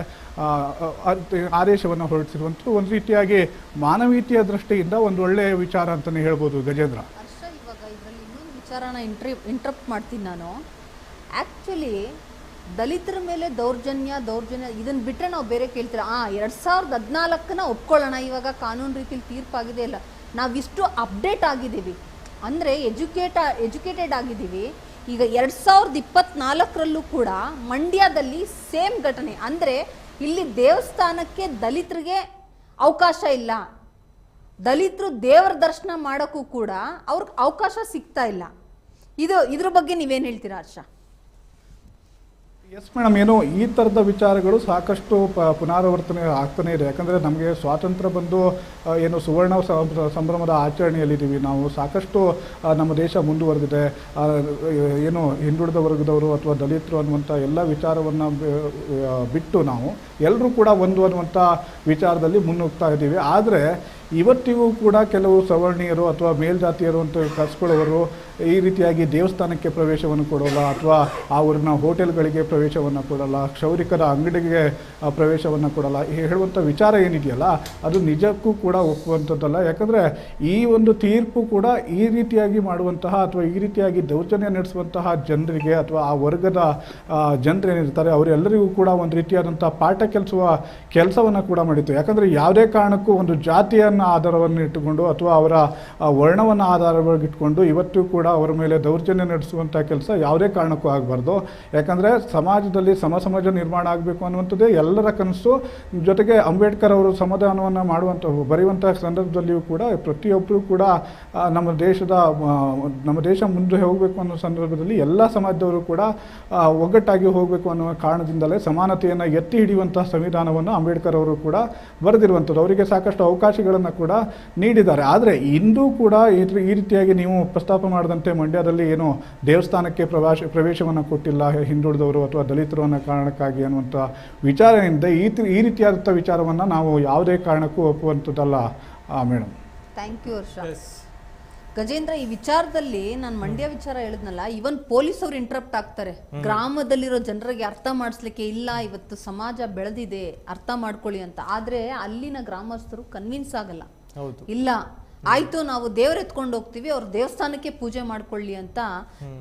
ಆದೇಶವನ್ನು ಹೊರಡಿಸಿರುವಂಥ ಒಂದು ರೀತಿಯಾಗಿ ಮಾನವೀಯತೆಯ ದೃಷ್ಟಿಯಿಂದ ಒಂದು ಒಳ್ಳೆಯ ವಿಚಾರ ಅಂತಲೇ ಹೇಳ್ಬೋದು ಗಜೇಂದ್ರ ಹರ್ಷ ಇವಾಗ ಇದರಲ್ಲಿ ಇನ್ನೊಂದು ವಿಚಾರನ ಇಂಟ್ರಿ ಇಂಟ್ರಪ್ಟ್ ಮಾಡ್ತೀನಿ ನಾನು. ಆ್ಯಕ್ಚುಲಿ ದಲಿತರ ಮೇಲೆ ದೌರ್ಜನ್ಯ ದೌರ್ಜನ್ಯ ಇದನ್ನು ಬಿಟ್ಟರೆ ನಾವು ಬೇರೆ ಕೇಳ್ತೀರ? ಆ, ಎರಡು ಸಾವಿರದ ಹದಿನಾಲ್ಕನ್ನ ಒಪ್ಕೊಳ್ಳೋಣ. ಇವಾಗ ಕಾನೂನು ರೀತಿಲಿ ತೀರ್ಪಾಗಿದೆ ಇಲ್ಲ ನಾವಿಷ್ಟು ಅಪ್ಡೇಟ್ ಆಗಿದ್ದೀವಿ. ಅಂದರೆ ಎಜುಕೇಟ ಎಜುಕೇಟೆಡ್ ಆಗಿದ್ದೀವಿ. ಈಗ ಎರಡು ಸಾವಿರದ ಇಪ್ಪತ್ನಾಲ್ಕರಲ್ಲೂ ಕೂಡ ಮಂಡ್ಯದಲ್ಲಿ ಸೇಮ್ ಘಟನೆ. ಅಂದರೆ ಇಲ್ಲಿ ದೇವಸ್ಥಾನಕ್ಕೆ ದಲಿತರಿಗೆ ಅವಕಾಶ ಇಲ್ಲ. ದಲಿತರು ದೇವರ ದರ್ಶನ ಮಾಡೋಕ್ಕೂ ಕೂಡ ಅವ್ರಿಗೆ ಅವಕಾಶ ಸಿಗ್ತಾ ಇಲ್ಲ. ಇದು ಇದ್ರ ಬಗ್ಗೆ ನೀವೇನು ಹೇಳ್ತೀರಾ ಹರ್ಷ? ಎಸ್ ಮೇಡಮ್ ಏನು, ಈ ಥರದ ವಿಚಾರಗಳು ಸಾಕಷ್ಟು ಪ, ಪುನರಾವರ್ತನೆ ಆಗ್ತಾನೆ ಇದೆ. ಯಾಕಂದರೆ ನಮಗೆ ಸ್ವಾತಂತ್ರ್ಯ ಬಂದು ಏನು ಸುವರ್ಣ ಸಂಭ್ರಮದ ಆಚರಣೆಯಲ್ಲಿದ್ದೀವಿ ನಾವು. ಸಾಕಷ್ಟು ನಮ್ಮ ದೇಶ ಮುಂದುವರೆದಿದೆ. ಏನು ಹಿಂದುಳಿದ ವರ್ಗದವರು ಅಥವಾ ದಲಿತರು ಅನ್ನುವಂಥ ಎಲ್ಲ ವಿಚಾರವನ್ನು ಬಿಟ್ಟು ನಾವು ಎಲ್ಲರೂ ಕೂಡ ಒಂದು ಅನ್ನುವಂಥ ವಿಚಾರದಲ್ಲಿ ಮುನ್ನುಗ್ತಾ ಇದ್ದೀವಿ. ಆದರೆ ಇವತ್ತಿಗೂ ಕೂಡ ಕೆಲವು ಸವರ್ಣೀಯರು ಅಥವಾ ಮೇಲ್ಜಾತಿಯರು ಅಂತ ಕಸ್ಕೊಳ್ಳೋರು ಈ ರೀತಿಯಾಗಿ ದೇವಸ್ಥಾನಕ್ಕೆ ಪ್ರವೇಶವನ್ನು ಕೊಡೋಲ್ಲ ಅಥವಾ ಆ ಊರಿನ ಹೋಟೆಲ್ಗಳಿಗೆ ಪ್ರವೇಶವನ್ನು ಕೊಡೋಲ್ಲ, ಕ್ಷೌರಿಕರ ಅಂಗಡಿಗೆ ಪ್ರವೇಶವನ್ನು ಕೊಡೋಲ್ಲ. ಹೇಳುವಂಥ ವಿಚಾರ ಏನಿದೆಯಲ್ಲ, ಅದು ನಿಜಕ್ಕೂ ಕೂಡ ಒಪ್ಪುವಂಥದ್ದಲ್ಲ. ಯಾಕಂದರೆ ಈ ಒಂದು ತೀರ್ಪು ಕೂಡ ಈ ರೀತಿಯಾಗಿ ಮಾಡುವಂತಹ ಅಥವಾ ಈ ರೀತಿಯಾಗಿ ದೌರ್ಜನ್ಯ ನಡೆಸುವಂತಹ ಜನರಿಗೆ ಅಥವಾ ಆ ವರ್ಗದ ಜನರೇನಿರ್ತಾರೆ ಅವರೆಲ್ಲರಿಗೂ ಕೂಡ ಒಂದು ರೀತಿಯಾದಂಥ ಪಾಠ ಕೆಲಸುವ ಕೆಲಸವನ್ನು ಕೂಡ ಮಾಡಿತ್ತು. ಯಾಕಂದರೆ ಯಾವುದೇ ಕಾರಣಕ್ಕೂ ಒಂದು ಜಾತಿಯನ್ನು ಆಧಾರವನ್ನು ಇಟ್ಟುಕೊಂಡು ಅಥವಾ ಅವರ ವರ್ಣವನ್ನು ಆಧಾರವಾಗಿ ಇಟ್ಕೊಂಡು ಇವತ್ತು ಕೂಡ ಅವರ ಮೇಲೆ ದೌರ್ಜನ್ಯ ನಡೆಸುವಂಥ ಕೆಲಸ ಯಾವುದೇ ಕಾರಣಕ್ಕೂ ಆಗಬಾರ್ದು. ಯಾಕಂದರೆ ಸಮಾಜದಲ್ಲಿ ಸಮ ಸಮಾಜ ನಿರ್ಮಾಣ ಆಗಬೇಕು ಅನ್ನುವಂಥದ್ದೇ ಎಲ್ಲರ ಕನಸು. ಜೊತೆಗೆ ಅಂಬೇಡ್ಕರ್ ಅವರು ಸಮಾಧಾನವನ್ನು ಮಾಡುವಂಥ ಬರೆಯುವಂಥ ಸಂದರ್ಭದಲ್ಲಿಯೂ ಕೂಡ ಪ್ರತಿಯೊಬ್ಬರೂ ಕೂಡ ನಮ್ಮ ದೇಶದ ನಮ್ಮ ದೇಶ ಮುಂದೆ ಹೋಗಬೇಕು ಅನ್ನೋ ಸಂದರ್ಭದಲ್ಲಿ ಎಲ್ಲ ಸಮಾಜದವರು ಕೂಡ ಒಗ್ಗಟ್ಟಾಗಿ ಹೋಗಬೇಕು ಅನ್ನುವ ಕಾರಣದಿಂದಲೇ ಸಮಾನತೆಯನ್ನು ಎತ್ತಿ ಹಿಡಿಯುವಂತಹ ಸಂವಿಧಾನವನ್ನು ಅಂಬೇಡ್ಕರ್ ಅವರು ಕೂಡ ಬರೆದಿರುವಂಥದ್ದು. ಅವರಿಗೆ ಸಾಕಷ್ಟು ಅವಕಾಶಗಳನ್ನು ಕೂಡ ನೀಡಿದ್ದಾರೆ. ಆದರೆ ಇಂದೂ ಕೂಡ ಈ ರೀತಿಯಾಗಿ ನೀವು ಪ್ರಸ್ತಾಪ ಮಾಡಿದಂತೆ ಮಂಡ್ಯದಲ್ಲಿ ಏನು ದೇವಸ್ಥಾನಕ್ಕೆ ಪ್ರವಾಸ ಪ್ರವೇಶವನ್ನು ಕೊಟ್ಟಿಲ್ಲ ಹಿಂದುಳಿದವರು ಅಥವಾ ದಲಿತರು ಅನ್ನೋ ಕಾರಣಕ್ಕಾಗಿ ಅನ್ನುವಂಥ ವಿಚಾರ ಏನಿದೆ ಈ ಈ ರೀತಿಯಾದಂಥ ವಿಚಾರವನ್ನು ನಾವು ಯಾವುದೇ ಕಾರಣಕ್ಕೂ ಒಪ್ಪುವಂಥದ್ದಲ್ಲ ಮೇಡಮ್ ಥ್ಯಾಂಕ್ ಯು ಗಜೇಂದ್ರ ಈ ವಿಚಾರದಲ್ಲಿ ನಾನು ಮಂಡ್ಯ ವಿಚಾರ ಹೇಳಿದ್ನಲ್ಲ ಇವನ್ ಪೊಲೀಸ್ ಅವ್ರು ಇಂಟ್ರಪ್ಟ್ ಆಗ್ತಾರೆ ಗ್ರಾಮದಲ್ಲಿರೋ ಜನರಿಗೆ ಅರ್ಥ ಮಾಡಿಸ್ಲಿಕ್ಕೆ ಇಲ್ಲ ಇವತ್ತು ಸಮಾಜ ಬೆಳೆದಿದೆ ಅರ್ಥ ಮಾಡ್ಕೊಳ್ಳಿ ಅಂತ. ಆದ್ರೆ ಅಲ್ಲಿನ ಗ್ರಾಮಸ್ಥರು ಕನ್ವಿನ್ಸ್ ಆಗಲ್ಲ. ಇಲ್ಲ. ಆಯ್ತು ನಾವು ದೇವ್ರ ಎತ್ಕೊಂಡು ಹೋಗ್ತೀವಿ ಅವ್ರ ದೇವಸ್ಥಾನಕ್ಕೆ ಪೂಜೆ ಮಾಡ್ಕೊಳ್ಳಿ ಅಂತ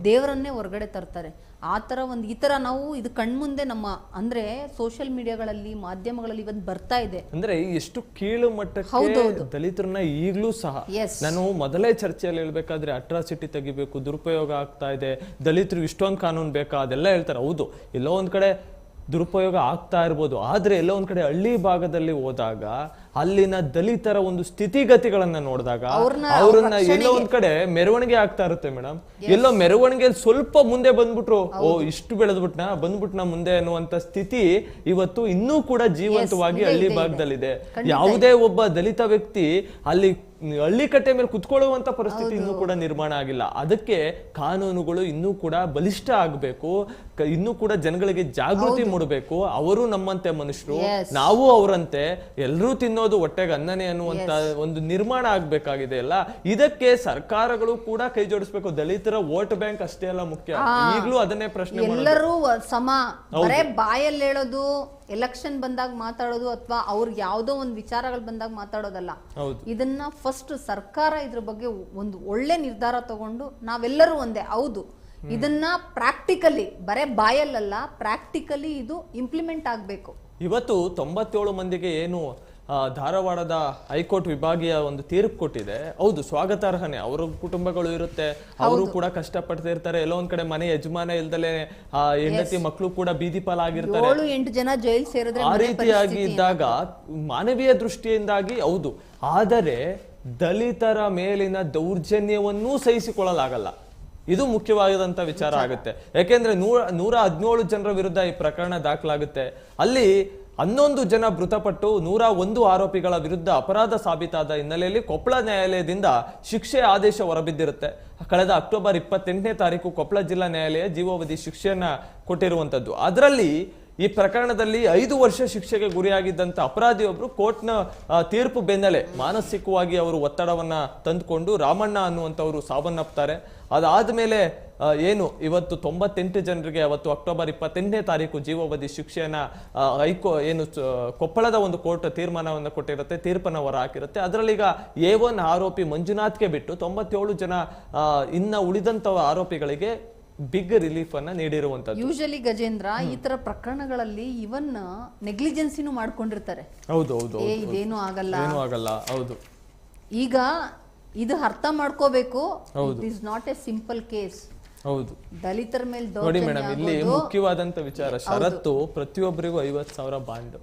ದೇವರನ್ನೇ ಹೊರಗಡೆ ತರ್ತಾರೆ ಆ ತರ ಒಂದು ಈ ತರ ನಾವು ಇದು ಕಣ್ಮುಂದೆ ನಮ್ಮ ಅಂದ್ರೆ ಸೋಷಿಯಲ್ ಮೀಡಿಯಾಗಳಲ್ಲಿ ಮಾಧ್ಯಮಗಳಲ್ಲಿ ಇವತ್ತು ಬರ್ತಾ ಇದೆ ಅಂದ್ರೆ ಎಷ್ಟು ಕೀಳು ಮಟ್ಟಕ್ಕೆ. ದಲಿತರನ್ನ ಈಗಲೂ ಸಹ. ನಾನು ಮೊದಲೇ ಚರ್ಚೆಯಲ್ಲಿ ಹೇಳ್ಬೇಕಾದ್ರೆ ಅಟ್ರಾಸಿಟಿ ತೆಗಿಬೇಕು ದುರುಪಯೋಗ ಆಗ್ತಾ ಇದೆ ದಲಿತರು ಇಷ್ಟೊಂದು ಕಾನೂನು ಬೇಕಾ ಅದೆಲ್ಲ ಹೇಳ್ತಾರೆ ಹೌದು ಎಲ್ಲೋ ಒಂದ್ ಕಡೆ ದುರುಪಯೋಗ ಆಗ್ತಾ ಇರ್ಬೋದು ಆದ್ರೆ ಎಲ್ಲೋ ಒಂದ್ ಕಡೆ ಹಳ್ಳಿ ಭಾಗದಲ್ಲಿ ಹೋದಾಗ ಅಲ್ಲಿನ ದಲಿತರ ಒಂದು ಸ್ಥಿತಿಗತಿಗಳನ್ನ ನೋಡಿದಾಗ ಅವ್ರನ್ನ ಎಲ್ಲೋ ಒಂದ್ ಕಡೆ ಮೆರವಣಿಗೆ ಆಗ್ತಾ ಇರುತ್ತೆ ಮೇಡಮ್ ಎಲ್ಲೋ ಮೆರವಣಿಗೆ ಸ್ವಲ್ಪ ಮುಂದೆ ಬಂದ್ಬಿಟ್ರು ಓ ಇಷ್ಟು ಬೆಳೆದ್ಬಿಟ್ನ ಬಂದ್ಬಿಟ್ನ ಮುಂದೆ ಅನ್ನುವಂತ ಸ್ಥಿತಿ ಇವತ್ತು ಇನ್ನೂ ಕೂಡ ಜೀವಂತವಾಗಿ ಹಳ್ಳಿ ಇದೆ, ಭಾಗದಲ್ಲಿದೆ. ಯಾವುದೇ ಒಬ್ಬ ದಲಿತ ವ್ಯಕ್ತಿ ಅಲ್ಲಿ ಹಳ್ಳಿ ಕಟ್ಟೆ ಮೇಲೆ ಕುತ್ಕೊಳ್ಳುವಂತ ಪರಿಸ್ಥಿತಿ ಇನ್ನೂ ಕೂಡ ನಿರ್ಮಾಣ ಆಗಿಲ್ಲ. ಅದಕ್ಕೆ ಕಾನೂನುಗಳು ಇನ್ನೂ ಕೂಡ ಬಲಿಷ್ಠ ಆಗಬೇಕು. ಇನ್ನೂ ಕೂಡ ಜನಗಳಿಗೆ ಜಾಗೃತಿ ಮೂಡಬೇಕು. ಅವರು ನಮ್ಮಂತೆ ಮನುಷ್ಯರು. ನಾವು ಅವರಂತೆ. ಎಲ್ಲರೂ ತಿನ್ನೋದು ಹೊಟ್ಟೆಗೆ ಅನ್ನನೇ ಅನ್ನುವಂತ ಒಂದು ನಿರ್ಮಾಣ ಆಗ್ಬೇಕಾಗಿದೆ ಅಲ್ಲ? ಇದಕ್ಕೆ ಸರ್ಕಾರಗಳು ಕೂಡ ಕೈ ಜೋಡಿಸ್ಬೇಕು. ದಲಿತರ ವೋಟ್ ಬ್ಯಾಂಕ್ ಅಷ್ಟೇ ಅಲ್ಲ ಮುಖ್ಯ. ಈಗಲೂ ಅದನ್ನೇ ಪ್ರಶ್ನೆ. ಎಲ್ಲರೂ ಸಮ. ಬರೇ ಬಾಯಲ್ಲಿ ಹೇಳೋದು ಎಲೆಕ್ಷನ್ ಬಂದಾಗ ಮಾತಾಡೋದು ಅಥವಾ ಅವ್ರಿಗೆ ಯಾವುದೋ ಒಂದು ವಿಚಾರಗಳು ಬಂದಾಗ ಮಾತಾಡೋದಲ್ಲ. ಇದನ್ನ ಫಸ್ಟ್ ಸರ್ಕಾರ ಇದ್ರ ಬಗ್ಗೆ ಒಂದು ಒಳ್ಳೆ ನಿರ್ಧಾರ ತಗೊಂಡು ನಾವೆಲ್ಲರೂ ಒಂದೇ. ಹೌದು. ಇದನ್ನ ಪ್ರಾಕ್ಟಿಕಲಿ ಬರೇ ಬಾಯಲ್ಲಲ್ಲ ಪ್ರಾಕ್ಟಿಕಲಿ ಇದು ಇಂಪ್ಲಿಮೆಂಟ್ ಆಗ್ಬೇಕು. ಇವತ್ತು ತೊಂಬತ್ತೇಳು ಮಂದಿಗೆ ಏನು ಧಾರವಾಡದ ಹೈಕೋರ್ಟ್ ವಿಭಾಗೀಯ ಒಂದು ತೀರ್ಪು ಕೊಟ್ಟಿದೆ. ಹೌದು ಸ್ವಾಗತಾರ್ಹನೆ. ಅವರ ಕುಟುಂಬಗಳು ಇರುತ್ತೆ. ಅವರು ಕೂಡ ಕಷ್ಟಪಡ್ತಿರ್ತಾರೆ. ಎಲ್ಲೋ ಒಂದ್ ಕಡೆ ಮನೆ ಯಜಮಾನ ಇಲ್ದಲೆ ಆ ಹೆಂಡತಿ ಮಕ್ಕಳು ಕೂಡ ಬೀದಿ ಪಾಲಾಗಿರ್ತಾರೆ. ಆಗಿರ್ತಾರೆ ಎಂಟು ಜನ ಜೈಲ್ ಸೇರಿದ್ರೆ ಆ ರೀತಿಯಾಗಿ ಇದ್ದಾಗ ಮಾನವೀಯ ದೃಷ್ಟಿಯಿಂದಾಗಿ ಹೌದು. ಆದರೆ ದಲಿತರ ಮೇಲಿನ ದೌರ್ಜನ್ಯವನ್ನೂ ಸಹಿಸಿಕೊಳ್ಳಲಾಗಲ್ಲ. ಇದು ಮುಖ್ಯವಾದಂತ ವಿಚಾರ ಆಗುತ್ತೆ. ಯಾಕೆಂದ್ರೆ ನೂರ ನೂರ ಹದಿನೇಳು ಜನರ ವಿರುದ್ಧ ಈ ಪ್ರಕರಣ ದಾಖಲಾಗುತ್ತೆ. ಅಲ್ಲಿ ಹನ್ನೊಂದು ಜನ ಮೃತಪಟ್ಟು ನೂರ ಒಂದು ಆರೋಪಿಗಳ ವಿರುದ್ಧ ಅಪರಾಧ ಸಾಬೀತಾದ ಹಿನ್ನೆಲೆಯಲ್ಲಿ ಕೊಪ್ಪಳ ನ್ಯಾಯಾಲಯದಿಂದ ಶಿಕ್ಷೆ ಆದೇಶ ಹೊರಬಿದ್ದಿರುತ್ತೆ. ಕಳೆದ ಅಕ್ಟೋಬರ್ ಇಪ್ಪತ್ತೆಂಟನೇ ತಾರೀಕು ಕೊಪ್ಪಳ ಜಿಲ್ಲಾ ನ್ಯಾಯಾಲಯ ಜೀವಾವಧಿ ಶಿಕ್ಷೆಯನ್ನ ಕೊಟ್ಟಿರುವಂತದ್ದು. ಅದರಲ್ಲಿ ಈ ಪ್ರಕರಣದಲ್ಲಿ ಐದು ವರ್ಷ ಶಿಕ್ಷೆಗೆ ಗುರಿಯಾಗಿದ್ದಂತ ಅಪರಾಧಿಯೊಬ್ಬರು ಕೋರ್ಟ್ನ ತೀರ್ಪು ಬೆನ್ನಲೆ ಮಾನಸಿಕವಾಗಿ ಅವರು ಒತ್ತಡವನ್ನ ತಂದುಕೊಂಡು ರಾಮಣ್ಣ ಅನ್ನುವಂಥವರು ಸಾವನ್ನಪ್ತಾರೆ. ಅದಾದ ಮೇಲೆ ಏನು, ಇವತ್ತು ತೊಂಬತ್ತೆಂಟು ಜನರಿಗೆ ಅವತ್ತು ಅಕ್ಟೋಬರ್ ಇಪ್ಪತ್ತೆಂಟನೇ ತಾರೀಕು ಜೀವಾವಧಿ ಶಿಕ್ಷೆಯನ್ನ ಹೈಕೋ, ಏನು ಕೊಪ್ಪಳದ ಒಂದು ಕೋರ್ಟ್ ತೀರ್ಮಾನವನ್ನು ಕೊಟ್ಟಿರುತ್ತೆ, ತೀರ್ಪನ್ನ ಹೊರ ಹಾಕಿರುತ್ತೆ. ಅದರಲ್ಲೀಗ ಎ ಒನ್ ಆರೋಪಿ ಮಂಜುನಾಥ್ಗೆ ಬಿಟ್ಟು ತೊಂಬತ್ತೇಳು ಜನ ಇನ್ನ ಉಳಿದಂತ ಆರೋಪಿಗಳಿಗೆ ಬಿಗ್ ರಿಲೀಫ್ ಅನ್ನ ನೀಡಿರುವಂತದ್ದು. ಯೂಶಲಿ ಗಜೇಂದ್ರ ಈ ತರ ಪ್ರಕರಣಗಳಲ್ಲಿ ಇವನ್ ನೆಗ್ಲಿಜೆನ್ಸಿನೂ ಮಾಡ್ಕೊಂಡಿರ್ತಾರೆ. ಹೌದು ಹೌದು ಏ ಇದೇನು ಆಗಲ್ಲ. ಏನೂ ಆಗಲ್ಲ ಹೌದು. ಈಗ ಇದು ಅರ್ಥ ಮಾಡ್ಕೋಬೇಕು. It is not a simple case ಹೌದು. ದಲಿತರ ಮೇಲೆ ನೋಡಿ ಮೇಡಮ್ ಇಲ್ಲಿ ಮುಖ್ಯವಾದಂತ ವಿಚಾರ ಶರತ್ತು ಪ್ರತಿಯೊಬ್ಬರಿಗೂ ಐವತ್ ಸಾವಿರ ಬಾಂಡ್.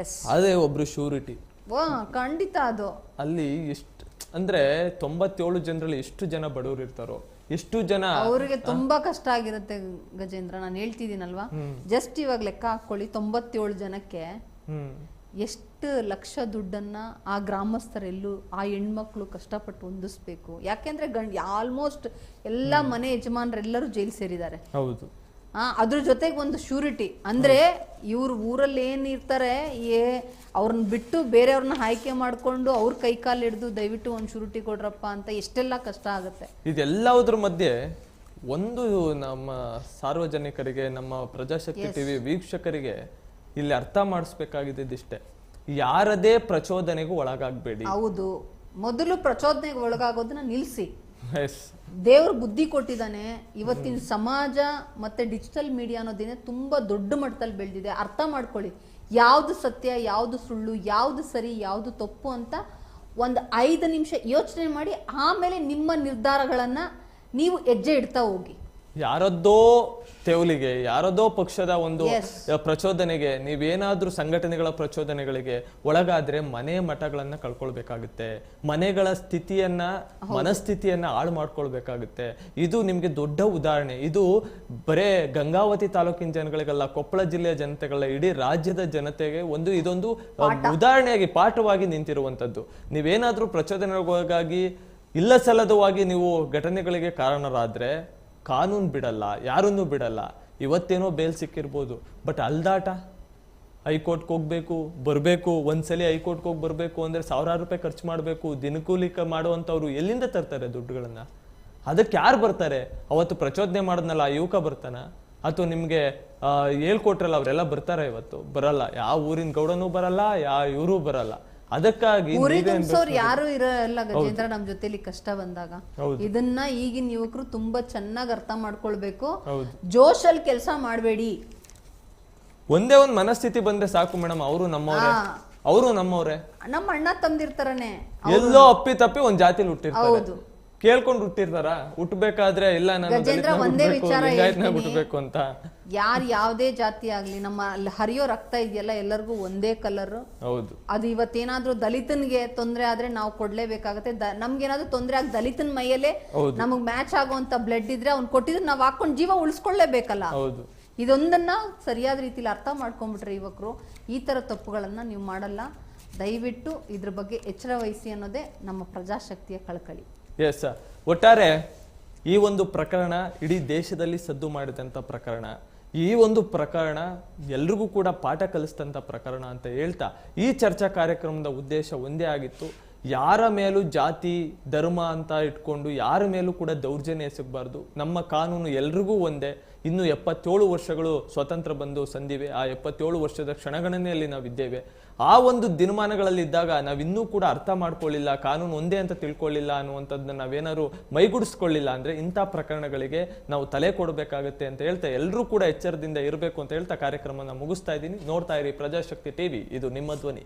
ಎಸ್ ಅದೇ ಒಬ್ರು ಶೂರಿಟಿ. ವಾ ಖಂಡಿತ ಅದು. ಅಲ್ಲಿ ಎಷ್ಟು ಅಂದ್ರೆ ತೊಂಬತ್ತೇಳು ಜನರಲ್ಲಿ ಎಷ್ಟು ಜನ ಬಡವರು ಇರ್ತಾರೋ ಎಷ್ಟು ಜನ ಅವ್ರಿಗೆ ತುಂಬಾ ಕಷ್ಟ ಆಗಿರುತ್ತೆ ಗಜೇಂದ್ರ ನಾನು ಹೇಳ್ತಿದ್ದೀನಲ್ವಾ? ಜಸ್ಟ್ ಇವಾಗ ಲೆಕ್ಕ ಹಾಕೊಳ್ಳಿ ತೊಂಬತ್ತೇಳು ಜನಕ್ಕೆ ಎಷ್ಟು ಲಕ್ಷ ದುಡ್ಡನ್ನ ಆ ಗ್ರಾಮಸ್ಥರೆಲ್ಲೂ ಆ ಹೆಣ್ಮಕ್ಳು ಕಷ್ಟಪಟ್ಟು ಹೊಂದಿಸ್ಬೇಕು. ಯಾಕೆಂದ್ರೆ ಗಂಡ್ ಆಲ್ಮೋಸ್ಟ್ ಎಲ್ಲ ಮನೆ ಯಜಮಾನರೆಲ್ಲರೂ ಜೈಲು ಸೇರಿದ್ದಾರೆ. ಹೌದು. ಅದ್ರ ಜೊತೆಗೆ ಒಂದು ಶ್ಯೂರಿಟಿ ಅಂದ್ರೆ ಇವ್ರ ಊರಲ್ಲಿ ಏನ್ ಇರ್ತಾರೆ ಏ ಅವ್ರನ್ನ ಬಿಟ್ಟು ಬೇರೆಯವ್ರನ್ನ ಆಯ್ಕೆ ಮಾಡ್ಕೊಂಡು ಅವ್ರ ಕೈ ಕಾಲು ಹಿಡಿದು ದಯವಿಟ್ಟು ಒಂದು ಶ್ಯೂರಿಟಿ ಕೊಡ್ರಪ್ಪ ಅಂತ ಎಷ್ಟೆಲ್ಲ ಕಷ್ಟ ಆಗುತ್ತೆ. ಇದೆಲ್ಲದ್ರ ಮಧ್ಯೆ ಒಂದು ನಮ್ಮ ಸಾರ್ವಜನಿಕರಿಗೆ ನಮ್ಮ ಪ್ರಜಾಶಕ್ತಿ ಟಿವಿ ವೀಕ್ಷಕರಿಗೆ ಇಲ್ಲಿ ಅರ್ಥ ಮಾಡಿಸ್ಬೇಕಾಗಿದ್ದಿಷ್ಟೇ ಯಾರದೇ ಪ್ರಚೋದನೆಗೂ ಒಳಗಾಗಬೇಡಿ. ಹೌದು. ಮೊದಲು ಪ್ರಚೋದನೆಗೆ ಒಳಗಾಗೋದನ್ನ ನಿಲ್ಸಿ. ಎಸ್ ದೇವ್ರ ಬುದ್ಧಿ ಕೊಟ್ಟಿದ್ದಾನೆ. ಇವತ್ತಿನ ಸಮಾಜ ಮತ್ತೆ ಡಿಜಿಟಲ್ ಮೀಡಿಯಾ ಅನ್ನೋದೇನೆ ತುಂಬಾ ದೊಡ್ಡ ಮಟ್ಟದಲ್ಲಿ ಬೆಳೆದಿದೆ. ಅರ್ಥ ಮಾಡ್ಕೊಳ್ಳಿ. ಯಾವ್ದು ಸತ್ಯ ಯಾವ್ದು ಸುಳ್ಳು ಯಾವ್ದು ಸರಿ ಯಾವ್ದು ತಪ್ಪು ಅಂತ ಒಂದು ಐದು ನಿಮಿಷ ಯೋಚನೆ ಮಾಡಿ ಆಮೇಲೆ ನಿಮ್ಮ ನಿರ್ಧಾರಗಳನ್ನ ನೀವು ಹೆಜ್ಜೆ ಇಡ್ತಾ ಹೋಗಿ. ಯಾರದ್ದೋ ತೆವಲಿಗೆ ಯಾರದೋ ಪಕ್ಷದ ಒಂದು. ಪ್ರಚೋದನೆಗೆ ನೀವೇನಾದ್ರೂ ಸಂಘಟನೆಗಳ ಪ್ರಚೋದನೆಗಳಿಗೆ ಒಳಗಾದ್ರೆ ಮನೆ ಮಠಗಳನ್ನ ಕಳ್ಕೊಳ್ಬೇಕಾಗುತ್ತೆ. ಮನೆಗಳ ಸ್ಥಿತಿಯನ್ನ ಮನಸ್ಥಿತಿಯನ್ನ ಹಾಳು ಮಾಡ್ಕೊಳ್ಬೇಕಾಗುತ್ತೆ. ಇದು ನಿಮ್ಗೆ ದೊಡ್ಡ ಉದಾಹರಣೆ. ಇದು ಬರೇ ಗಂಗಾವತಿ ತಾಲೂಕಿನ ಜನಗಳಿಗೆಲ್ಲ ಕೊಪ್ಪಳ ಜಿಲ್ಲೆಯ ಜನತೆಗಳ ಇಡೀ ರಾಜ್ಯದ ಜನತೆಗೆ ಒಂದು ಇದೊಂದು ಉದಾಹರಣೆಯಾಗಿ ಪಾಠವಾಗಿ ನಿಂತಿರುವಂತದ್ದು ನೀವೇನಾದ್ರೂ ಪ್ರಚೋದನೆಗಾಗಿ ಇಲ್ಲ ಸಲ್ಲದವಾಗಿ ನೀವು ಘಟನೆಗಳಿಗೆ ಕಾರಣರಾದ್ರೆ ಕಾನೂನು ಬಿಡಲ್ಲ, ಯಾರನ್ನೂ ಬಿಡಲ್ಲ. ಇವತ್ತೇನೋ ಬೇಲ್ ಸಿಕ್ಕಿರ್ಬೋದು. ಬಟ್ ಅಲ್ದಾಟ ಹೈಕೋರ್ಟ್ಗೆ ಹೋಗ್ಬೇಕು, ಬರಬೇಕು, ಒಂದ್ಸಲಿ ಹೈಕೋರ್ಟ್ಗೆ ಹೋಗಿ ಬರಬೇಕು ಅಂದರೆ ಸಾವಿರಾರು ರೂಪಾಯಿ ಖರ್ಚು ಮಾಡಬೇಕು ದಿನಕೂಲಿಕ ಮಾಡುವಂಥವ್ರು ಎಲ್ಲಿಂದ ತರ್ತಾರೆ ದುಡ್ಡುಗಳನ್ನು? ಅದಕ್ಕೆ ಯಾರು ಬರ್ತಾರೆ? ಅವತ್ತು ಪ್ರಚೋದನೆ ಮಾಡಿದ್ನಲ್ಲ, ಆ ಯುವಕ ಬರ್ತಾನ? ಅಥವಾ ನಿಮಗೆ ಹೇಳ್ಕೊಟ್ರಲ್ಲ, ಅವರೆಲ್ಲ ಬರ್ತಾರೆ ಇವತ್ತು? ಬರಲ್ಲ. ಯಾವ ಊರಿನ ಗೌಡನೂ ಬರಲ್ಲ, ಯಾವ ಇವರೂ ಬರಲ್ಲ. ಅದಕ್ಕಾಗಿ ತುಂಬಿಸೋರು ಯಾರು ಇರಲ್ಲ ಗಜೇಂದ್ರ ನಮ್ ಜೊತೆಲಿ ಕಷ್ಟ ಬಂದಾಗ. ಇದನ್ನ ಈಗಿನ ಯುವಕರು ತುಂಬಾ ಚೆನ್ನಾಗಿ ಅರ್ಥ ಮಾಡ್ಕೊಳ್ಬೇಕು. ಜೋಶ್ ಜೋಶಲ್ಲಿ ಕೆಲಸ ಮಾಡಬೇಡಿ. ಒಂದೇ ಒಂದ್ ಮನಸ್ಥಿತಿ ಬಂದ್ರೆ ಸಾಕು ಮೇಡಮ್ ಅವರು ನಮ್ಮವ್ರೆ. ಅವರು ನಮ್ಮವ್ರೆ. ನಮ್ಮ ಅಣ್ಣ ತಂದಿರ್ತಾರನೆ. ಎಲ್ಲೋ ಅಪ್ಪಿ ತಪ್ಪಿ ಒಂದ್ ಜಾತಿಲಿ ಹುಟ್ಟಿರ್ತಾರೆ. ಕೇಳ್ಕೊಂಡು ಹುಟ್ಟಿರ್ತಾರ? ಹುಟ್ಟಬೇಕಾದ್ರೆ ಇಲ್ಲ ನಾನು ಗಜೇಂದ್ರ ಒಂದೇ ವಿಚಾರ ಲಿಂಗಾಯತ್ನಾಗ್. ಹುಟ್ಬೇಕು ಅಂತ. ಯಾರು ಯಾವ್ದೇ ಜಾತಿ ಆಗ್ಲಿ ನಮ್ಮ ಅಲ್ಲಿ ಹರಿಯೋ ರಕ್ತ ಇದೆಯಲ್ಲ ಎಲ್ಲರಿಗೂ ಒಂದೇ ಕಲರ್ ಹೌದು. ಅದು ಇವತ್ತೇನಾದ್ರೂ ದಲಿತನ್ಗೆ ತೊಂದರೆ ಆದ್ರೆ ನಾವು ಕೊಡ್ಲೇಬೇಕಾಗತ್ತೆ. ದ ನಮ್ಗೇನಾದ್ರೂ ತೊಂದರೆ ಆಗಿ ದಲಿತನ್ ಮೈಯಲ್ಲೇ ಹೌದು. ನಮಗ್ ಮ್ಯಾಚ್ ಆಗುವಂತ ಬ್ಲಡ್ ಇದ್ರೆ ಅವ್ನ್ ಕೊಟ್ಟಿದ್ರೆ ನಾವ್ ಹಾಕೊಂಡ್ ಜೀವ ಉಳಿಸ್ಕೊಳ್ಳೇಬೇಕಲ್ಲ. ಹೌದು. ಇದೊಂದನ್ನ ಸರಿಯಾದ ರೀತಿಲಿ ಅರ್ಥ ಮಾಡ್ಕೊಂಡ್ಬಿಟ್ರೆ ಯುವಕರು ಈ ತರ ತಪ್ಪುಗಳನ್ನ ನೀವು ಮಾಡಲ್ಲ. ದಯವಿಟ್ಟು ಇದ್ರ ಬಗ್ಗೆ ಎಚ್ಚರ ವಹಿಸಿ ಅನ್ನೋದೇ ನಮ್ಮ ಪ್ರಜಾಶಕ್ತಿಯ ಕಳಕಳಿ. ಎಸ್ ಒಟ್ಟಾರೆ, ಈ ಒಂದು ಪ್ರಕರಣ ಇಡೀ ದೇಶದಲ್ಲಿ ಸದ್ದು ಮಾಡಿದಂಥ ಪ್ರಕರಣ. ಈ ಒಂದು ಪ್ರಕರಣ ಎಲ್ರಿಗೂ ಕೂಡ ಪಾಠ ಕಲಿಸಿದಂಥ ಪ್ರಕರಣ ಅಂತ ಹೇಳ್ತಾ, ಈ ಚರ್ಚಾ ಕಾರ್ಯಕ್ರಮದ ಉದ್ದೇಶ ಒಂದೇ ಆಗಿತ್ತು. ಯಾರ ಮೇಲೂ ಜಾತಿ, ಧರ್ಮ ಅಂತ ಇಟ್ಕೊಂಡು ಯಾರ ಮೇಲೂ ಕೂಡ ದೌರ್ಜನ್ಯ ಎಸಗಬಾರ್ದು. ನಮ್ಮ ಕಾನೂನು ಎಲ್ರಿಗೂ ಒಂದೇ. ಇನ್ನು ಎಪ್ಪತ್ತೇಳು ವರ್ಷಗಳು ಸ್ವತಂತ್ರ ಬಂದು ಸಂದಿವೆ. ಆ ಎಪ್ಪತ್ತೇಳು ವರ್ಷದ ಕ್ಷಣಗಣನೆಯಲ್ಲಿ ನಾವಿದ್ದೇವೆ. ಆ ಒಂದು ದಿನಮಾನಗಳಲ್ಲಿದ್ದಾಗ ನಾವಿನ್ನೂ ಕೂಡ ಅರ್ಥ ಮಾಡ್ಕೊಳ್ಳಿಲ್ಲ, ಕಾನೂನು ಒಂದೇ ಅಂತ ತಿಳ್ಕೊಳ್ಳಿಲ್ಲ ಅನ್ನುವಂಥದ್ದನ್ನ ನಾವೇನಾದ್ರು ಮೈಗೂಡಿಸ್ಕೊಳ್ಳಿಲ್ಲ ಅಂದ್ರೆ ಇಂಥ ಪ್ರಕರಣಗಳಿಗೆ ನಾವು ತಲೆ ಕೊಡಬೇಕಾಗುತ್ತೆ ಅಂತ ಹೇಳ್ತಾ ಎಲ್ಲರೂ ಕೂಡ ಎಚ್ಚರದಿಂದ ಇರಬೇಕು ಅಂತ ಹೇಳ್ತಾ ಕಾರ್ಯಕ್ರಮನ ಮುಗಿಸ್ತಾ ಇದ್ದೀನಿ. ನೋಡ್ತಾ ಇರಿ ಪ್ರಜಾಶಕ್ತಿ ಟಿವಿ, ಇದು ನಿಮ್ಮ ಧ್ವನಿ.